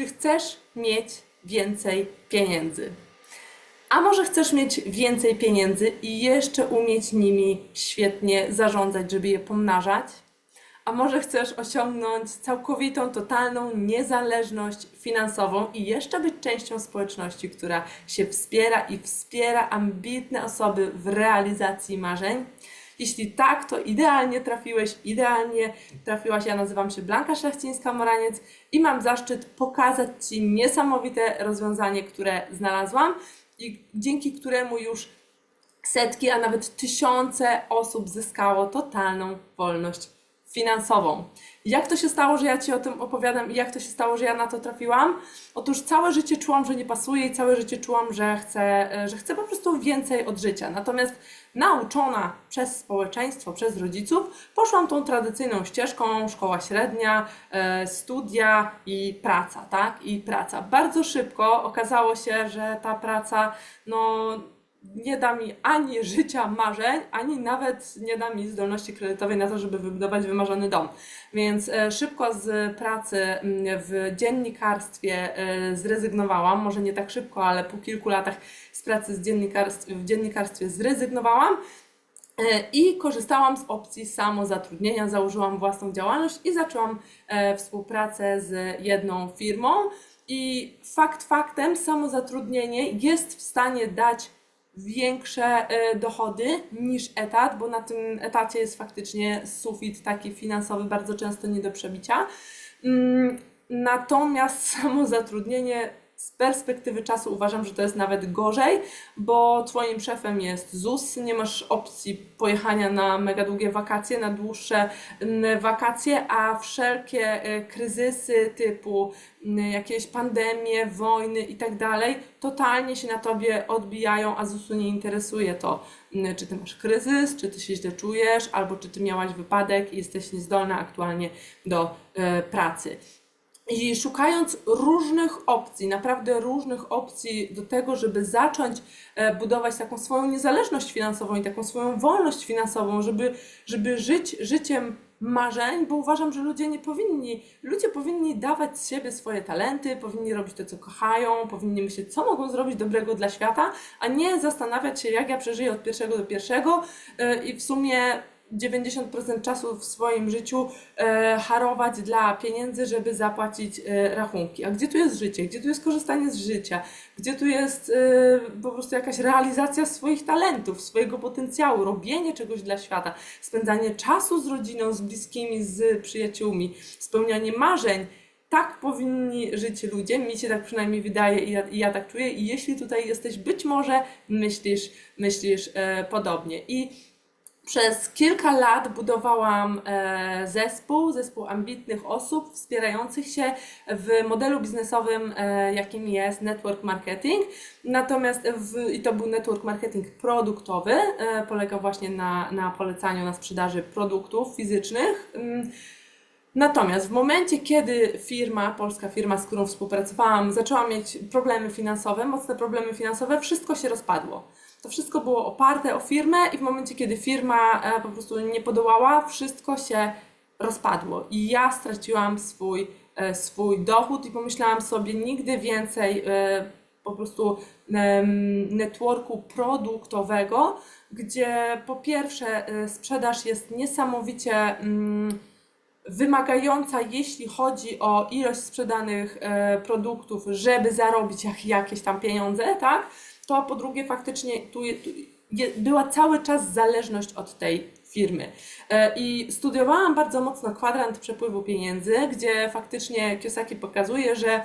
Czy chcesz mieć więcej pieniędzy? A może chcesz mieć więcej pieniędzy i jeszcze umieć nimi świetnie zarządzać, żeby je pomnażać? A może chcesz osiągnąć całkowitą, totalną niezależność finansową i jeszcze być częścią społeczności, która się wspiera i wspiera ambitne osoby w realizacji marzeń? Jeśli tak, to idealnie trafiłeś, idealnie trafiłaś. Ja nazywam się Blanka Szlachcińska-Moraniec i mam zaszczyt pokazać Ci niesamowite rozwiązanie, które znalazłam i dzięki któremu już setki, a nawet tysiące osób zyskało totalną wolność finansową. Jak to się stało, że ja Ci o tym opowiadam i jak to się stało, że ja na to trafiłam? Otóż całe życie czułam, że nie pasuje i całe życie czułam, że chcę, e, że chcę po prostu więcej od życia. Natomiast nauczona przez społeczeństwo, przez rodziców, poszłam tą tradycyjną ścieżką, szkoła średnia, e, studia i praca, tak? I praca. Bardzo szybko okazało się, że ta praca, no nie da mi ani życia marzeń, ani nawet nie da mi zdolności kredytowej na to, żeby wybudować wymarzony dom. Więc e, szybko z pracy mm, w dziennikarstwie e, zrezygnowałam, może nie tak szybko, ale po kilku latach z pracy z dziennikarstw, w dziennikarstwie zrezygnowałam. E, I korzystałam z opcji samozatrudnienia, założyłam własną działalność i zaczęłam współpracę z jedną firmą. I fakt faktem, samozatrudnienie jest w stanie dać większe e, dochody niż etat, bo na tym etacie jest faktycznie sufit taki finansowy, bardzo często nie do przebicia. Mm, Natomiast samo zatrudnienie z perspektywy czasu uważam, że to jest nawet gorzej, bo Twoim szefem jest ZUS, nie masz opcji pojechania na mega długie wakacje, na dłuższe mm, wakacje, a wszelkie e, kryzysy typu mm, jakieś pandemie, wojny i tak dalej, totalnie się na Tobie odbijają, a ZUS-u nie interesuje to, mm, czy Ty masz kryzys, czy Ty się źle czujesz, albo czy Ty miałaś wypadek i jesteś niezdolna aktualnie do e, pracy. I szukając różnych opcji, naprawdę różnych opcji do tego, żeby zacząć e, budować taką swoją niezależność finansową i taką swoją wolność finansową, żeby, żeby żyć życiem marzeń, bo uważam, że ludzie nie powinni, ludzie powinni dawać z siebie swoje talenty, powinni robić to, co kochają, powinni myśleć, co mogą zrobić dobrego dla świata, a nie zastanawiać się, jak ja przeżyję od pierwszego do pierwszego. E, i w sumie 90% czasu w swoim życiu e, harować dla pieniędzy, żeby zapłacić e, rachunki. A gdzie tu jest życie? Gdzie tu jest korzystanie z życia? Gdzie tu jest e, po prostu jakaś realizacja swoich talentów, swojego potencjału, robienie czegoś dla świata, spędzanie czasu z rodziną, z bliskimi, z przyjaciółmi, spełnianie marzeń? Tak powinni żyć ludzie, mi się tak przynajmniej wydaje i ja, i ja tak czuję. I jeśli tutaj jesteś, być może myślisz, myślisz e, podobnie. I przez kilka lat budowałam e, zespół, zespół ambitnych osób wspierających się w modelu biznesowym, e, jakim jest network marketing. Natomiast w, i to był network marketing produktowy, e, polegał właśnie na, na polecaniu, na sprzedaży produktów fizycznych. Mm, Natomiast w momencie, kiedy firma, polska firma, z którą współpracowałam, zaczęła mieć problemy finansowe, mocne problemy finansowe, wszystko się rozpadło. To wszystko było oparte o firmę i w momencie, kiedy firma e, po prostu nie podołała, wszystko się rozpadło. I ja straciłam swój, e, swój dochód i pomyślałam sobie, nigdy więcej e, po prostu networku produktowego, gdzie po pierwsze sprzedaż jest niesamowicie mm, wymagająca, jeśli chodzi o ilość sprzedanych produktów, żeby zarobić jak, jakieś tam pieniądze, tak? To a po drugie faktycznie tu, tu była cały czas zależność od tej firmy. E, I studiowałam bardzo mocno kwadrant przepływu pieniędzy, gdzie faktycznie Kiyosaki pokazuje, że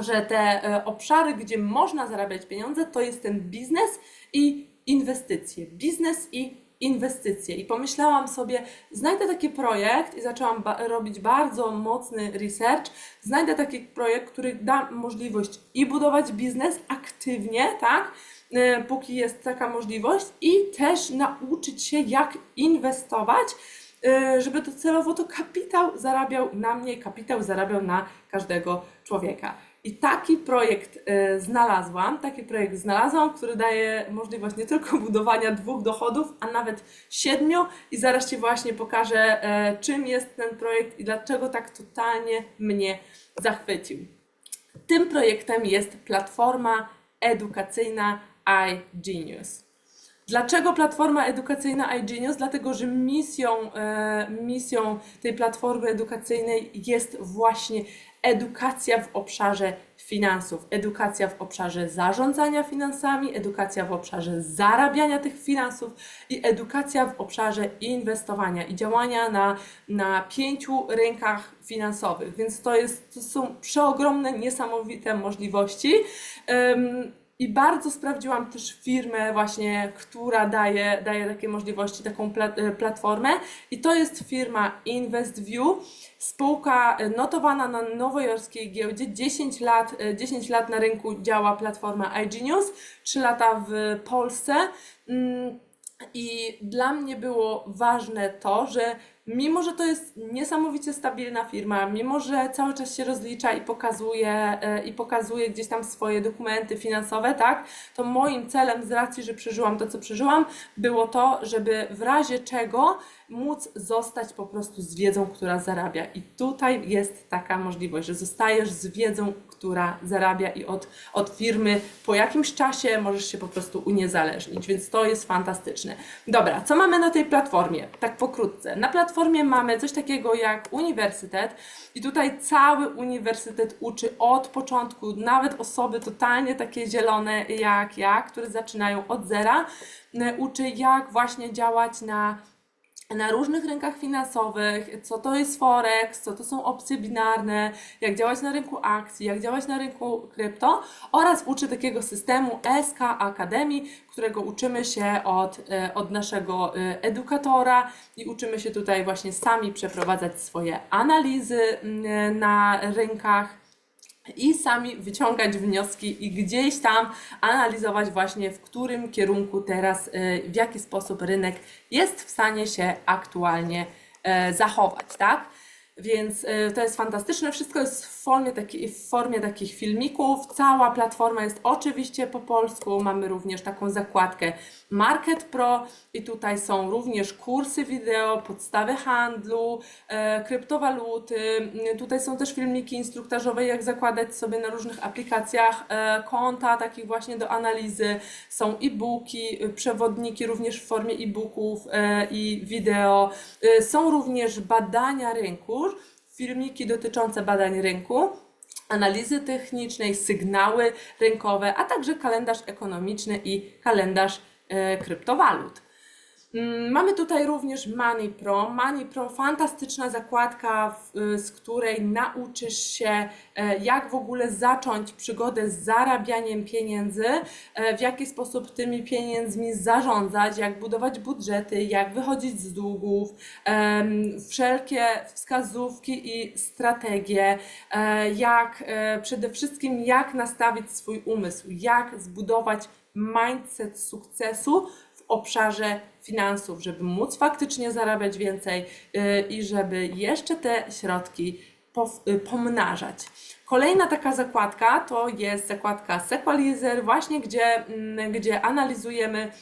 że te e, obszary, gdzie można zarabiać pieniądze, to jest ten biznes i inwestycje. Biznes i inwestycje. I pomyślałam sobie, znajdę taki projekt i zaczęłam ba- robić bardzo mocny research. Znajdę taki projekt, który da możliwość i budować biznes aktywnie, tak? E, Póki jest taka możliwość, i też nauczyć się, jak inwestować, e, żeby docelowo to kapitał zarabiał na mnie, kapitał zarabiał na każdego człowieka. I taki projekt e, znalazłam, taki projekt znalazłam, który daje możliwość nie tylko budowania dwóch dochodów, a nawet siedmiu i zaraz Ci właśnie pokażę, e, czym jest ten projekt i dlaczego tak totalnie mnie zachwycił. Tym projektem jest platforma edukacyjna iGenius. Dlaczego platforma edukacyjna iGenius? Dlatego, że misją, e, misją tej platformy edukacyjnej jest właśnie edukacja w obszarze finansów, edukacja w obszarze zarządzania finansami, edukacja w obszarze zarabiania tych finansów i edukacja w obszarze inwestowania i działania na, na pięciu rynkach finansowych. Więc to, jest, to są przeogromne, niesamowite możliwości. I bardzo sprawdziłam też firmę właśnie, która daje, daje takie możliwości, taką e, platformę i to jest firma InvestView, spółka e, notowana na nowojorskiej giełdzie, 10 lat, e, 10 lat na rynku działa platforma iGenius, 3 lata w Polsce. Mm, I dla mnie było ważne to, że mimo, że to jest niesamowicie stabilna firma, mimo, że cały czas się rozlicza i pokazuje, e, i pokazuje gdzieś tam swoje dokumenty finansowe, tak, to moim celem z racji, że przeżyłam to, co przeżyłam, było to, żeby w razie czego móc zostać po prostu z wiedzą, która zarabia. I tutaj jest taka możliwość, że zostajesz z wiedzą, która zarabia i od, od firmy po jakimś czasie możesz się po prostu uniezależnić, więc to jest fantastyczne. Dobra, co mamy na tej platformie? Tak pokrótce. Na platformie mamy coś takiego jak uniwersytet i tutaj cały uniwersytet uczy od początku, nawet osoby totalnie takie zielone jak ja, które zaczynają od zera, e, uczy jak właśnie działać na na różnych rynkach finansowych, co to jest Forex, co to są opcje binarne, jak działać na rynku akcji, jak działać na rynku krypto oraz uczy takiego systemu SK Academy, którego uczymy się od, e, od naszego e, edukatora i uczymy się tutaj właśnie sami przeprowadzać swoje analizy mm, na rynkach i sami wyciągać wnioski i gdzieś tam analizować właśnie w którym kierunku teraz, y, w jaki sposób rynek jest w stanie się aktualnie e, zachować, tak? Więc y, to jest fantastyczne. Wszystko jest w formie, takiej, w formie takich filmików. Cała platforma jest oczywiście po polsku. Mamy również taką zakładkę Market Pro i tutaj są również kursy wideo, podstawy handlu, e, kryptowaluty. Tutaj są też filmiki instruktażowe, jak zakładać sobie na różnych aplikacjach e, konta, takich właśnie do analizy. Są e-booki, przewodniki również w formie e-booków e, i wideo. Są również badania rynku, filmiki dotyczące badań rynku, analizy technicznej, sygnały rynkowe, a także kalendarz ekonomiczny i kalendarz e, kryptowalut. Mm, Mamy tutaj również Money Pro. Money Pro, fantastyczna zakładka, w- z której nauczysz się, e, jak w ogóle zacząć przygodę z zarabianiem pieniędzy, e, w jaki sposób tymi pieniędzmi zarządzać, jak budować budżety, jak wychodzić z długów, wszelkie wskazówki i strategie, e, jak przede wszystkim jak nastawić swój umysł, jak zbudować mindset sukcesu obszarze finansów, żeby móc faktycznie zarabiać więcej yy, i żeby jeszcze te środki yy, pomnażać. Kolejna taka zakładka to jest zakładka Sequalizer, właśnie gdzie, mm, gdzie analizujemy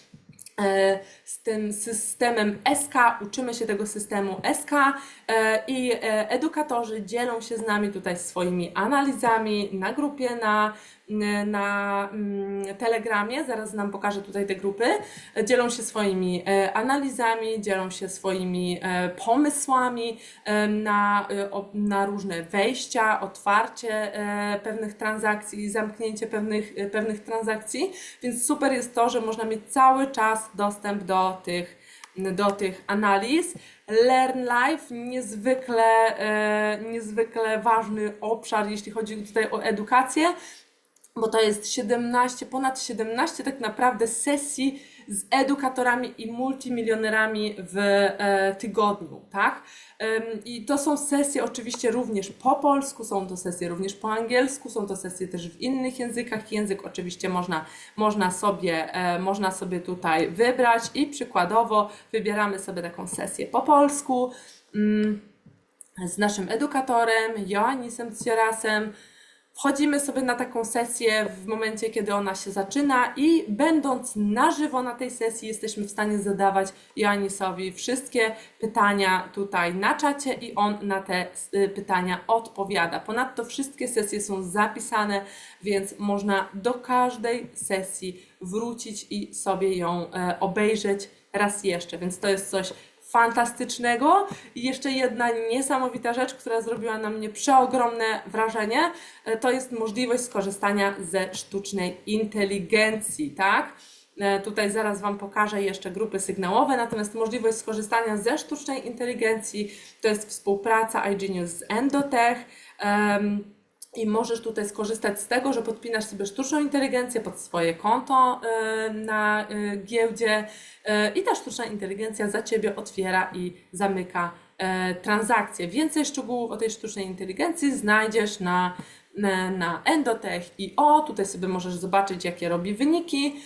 z tym systemem SK, uczymy się tego systemu SK e, i e, edukatorzy dzielą się z nami tutaj swoimi analizami na grupie, na, na mm, Telegramie, zaraz nam pokażę tutaj te grupy, E, dzielą się swoimi e, analizami, dzielą się swoimi e, pomysłami e, na, e, na różne wejścia, otwarcie e, pewnych transakcji, zamknięcie pewnych, e, pewnych transakcji, więc super jest to, że można mieć cały czas dostęp do tych, do tych analiz. Learn Life, niezwykle, e, niezwykle ważny obszar, jeśli chodzi tutaj o edukację, bo to jest 17, ponad 17 tak naprawdę sesji z edukatorami i multimilionerami w e, tygodniu, tak? I to są sesje oczywiście również po polsku, są to sesje również po angielsku, są to sesje też w innych językach. Język oczywiście można, można, sobie, e, można sobie tutaj wybrać i przykładowo wybieramy sobie taką sesję po polsku mm, z naszym edukatorem Joannisem Cierasem. Wchodzimy sobie na taką sesję w momencie, kiedy ona się zaczyna i będąc na żywo na tej sesji jesteśmy w stanie zadawać Joannisowi wszystkie pytania tutaj na czacie i on na te y, pytania odpowiada. Ponadto wszystkie sesje są zapisane, więc można do każdej sesji wrócić i sobie ją e, obejrzeć raz jeszcze, więc to jest coś fantastycznego. I jeszcze jedna niesamowita rzecz, która zrobiła na mnie przeogromne wrażenie, e, to jest możliwość skorzystania ze sztucznej inteligencji, tak? E, Tutaj zaraz Wam pokażę jeszcze grupy sygnałowe, natomiast możliwość skorzystania ze sztucznej inteligencji to jest współpraca iGenius z Endotech. Em, i możesz tutaj skorzystać z tego, że podpinasz sobie sztuczną inteligencję pod swoje konto y, na y, giełdzie y, i ta sztuczna inteligencja za Ciebie otwiera i zamyka transakcje. Więcej szczegółów o tej sztucznej inteligencji znajdziesz na, na, na Endotech.io. Tutaj sobie możesz zobaczyć, jakie robi wyniki.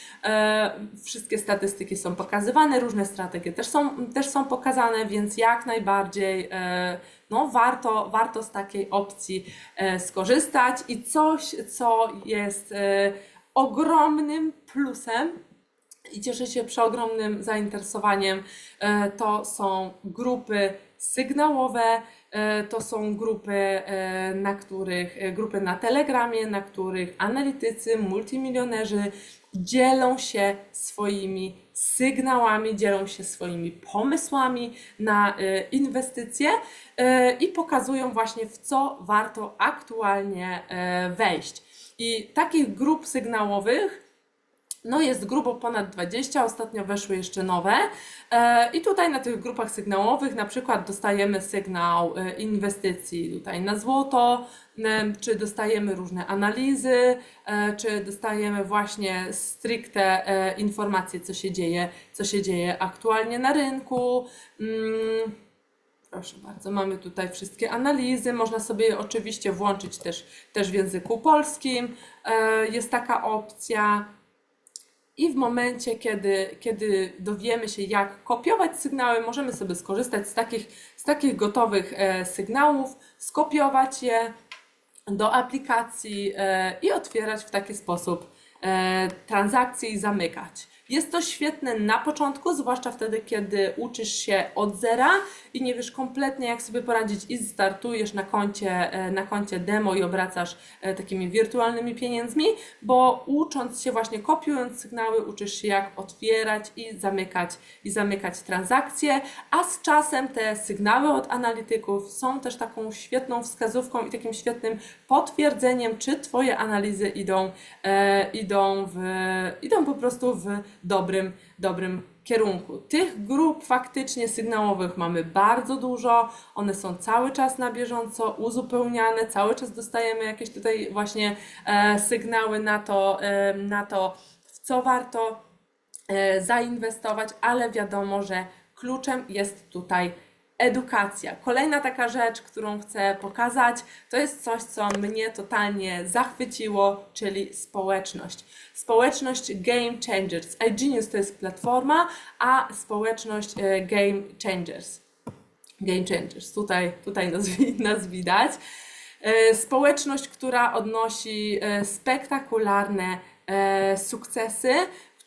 Wszystkie statystyki są pokazywane, różne strategie też są, też są pokazane, więc jak najbardziej no, warto, warto z takiej opcji e, skorzystać. I coś, co jest e, ogromnym plusem i cieszę się przeogromnym zainteresowaniem, e, to są grupy sygnałowe, to są grupy, na których, grupy na Telegramie, na których analitycy, multimilionerzy dzielą się swoimi sygnałami, dzielą się swoimi pomysłami na e, inwestycje e, i pokazują właśnie w co warto aktualnie e, wejść. I takich grup sygnałowych no jest grubo ponad 20, ostatnio weszły jeszcze nowe. E, I tutaj na tych grupach sygnałowych na przykład dostajemy sygnał e, inwestycji tutaj na złoto, czy dostajemy różne analizy, e, czy dostajemy właśnie stricte informacje, co się dzieje, co się dzieje aktualnie na rynku. Mm, Proszę bardzo, mamy tutaj wszystkie analizy. Można sobie je oczywiście włączyć też, też w języku polskim. Jest taka opcja. I w momencie, kiedy, kiedy dowiemy się, jak kopiować sygnały, możemy sobie skorzystać z takich, z takich gotowych e, sygnałów, skopiować je do aplikacji e, i otwierać w taki sposób e, transakcje i zamykać. Jest to świetne na początku, zwłaszcza wtedy, kiedy uczysz się od zera i nie wiesz kompletnie, jak sobie poradzić i startujesz na koncie, e, na koncie demo i obracasz e, takimi wirtualnymi pieniędzmi, bo ucząc się właśnie, kopiując sygnały, uczysz się jak otwierać i zamykać, i zamykać transakcje, a z czasem te sygnały od analityków są też taką świetną wskazówką i takim świetnym potwierdzeniem, czy Twoje analizy idą, e, idą, w, idą po prostu w dobrym, dobrym kierunku. Tych grup faktycznie sygnałowych mamy bardzo dużo, one są cały czas na bieżąco uzupełniane, cały czas dostajemy jakieś tutaj właśnie e, sygnały na to, e, na to, w co warto e, zainwestować, ale wiadomo, że kluczem jest tutaj edukacja. Kolejna taka rzecz, którą chcę pokazać, to jest coś, co mnie totalnie zachwyciło, czyli społeczność. Społeczność Game Changers. iGenius to jest platforma, a społeczność e, Game Changers. Game Changers, tutaj, tutaj nas, nas widać. E, Społeczność, która odnosi e, spektakularne sukcesy,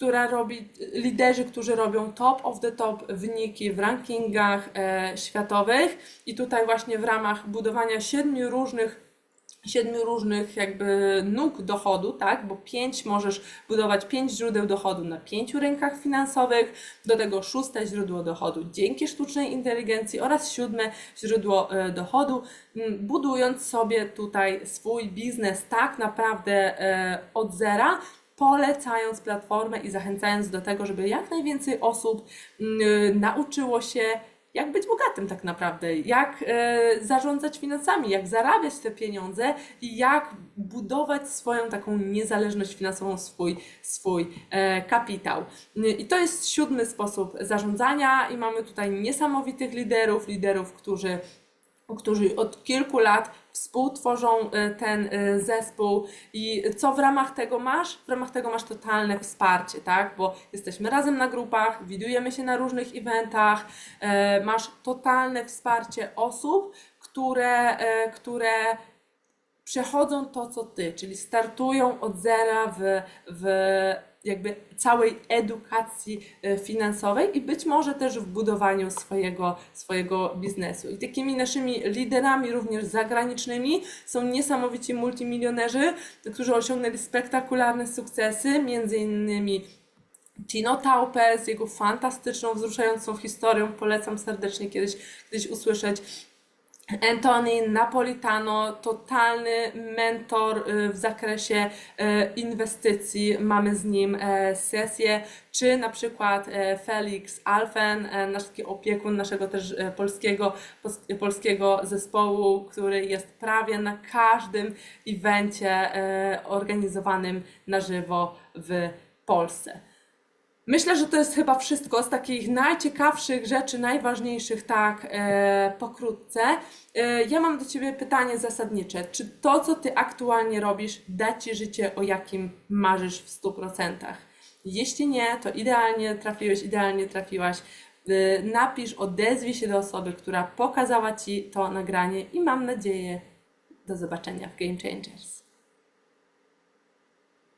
która robi liderzy, którzy robią top of the top wyniki w rankingach e, światowych i tutaj właśnie w ramach budowania siedmiu różnych siedmiu różnych jakby nóg dochodu, tak? Bo pięć możesz budować pięć źródeł dochodu na pięciu rynkach finansowych, do tego szóste źródło dochodu dzięki sztucznej inteligencji oraz siódme źródło e, dochodu, budując sobie tutaj swój biznes tak naprawdę e, od zera, polecając platformę i zachęcając do tego, żeby jak najwięcej osób mm, nauczyło się jak być bogatym tak naprawdę, jak e, zarządzać finansami, jak zarabiać te pieniądze i jak budować swoją taką niezależność finansową, swój, swój e, kapitał. I to jest siódmy sposób zarządzania i mamy tutaj niesamowitych liderów, liderów, którzy którzy od kilku lat współtworzą e, ten e, zespół i co w ramach tego masz? W ramach tego masz totalne wsparcie, tak? Bo jesteśmy razem na grupach, widujemy się na różnych eventach, e, masz totalne wsparcie osób, które, które przechodzą to, co ty, czyli startują od zera w, w jakby całej edukacji e, finansowej i być może też w budowaniu swojego, swojego biznesu. I takimi naszymi liderami również zagranicznymi są niesamowici multimilionerzy, którzy osiągnęli spektakularne sukcesy, między innymi Tino Taupe z jego fantastyczną, wzruszającą historią. Polecam serdecznie kiedyś, kiedyś usłyszeć. Anthony Napolitano, totalny mentor y, w zakresie y, inwestycji. Mamy z nim e, sesję, czy na przykład e, Felix Alfen, e, nasz taki opiekun naszego też polskiego, polskiego zespołu, który jest prawie na każdym evencie organizowanym na żywo w Polsce. Myślę, że to jest chyba wszystko z takich najciekawszych rzeczy, najważniejszych, tak e, pokrótce. E, ja mam do Ciebie pytanie zasadnicze. Czy to, co Ty aktualnie robisz, da Ci życie, o jakim marzysz w 100%? Jeśli nie, to idealnie trafiłeś, idealnie trafiłaś. E, napisz, odezwij się do osoby, która pokazała Ci to nagranie i mam nadzieję do zobaczenia w Game Changers.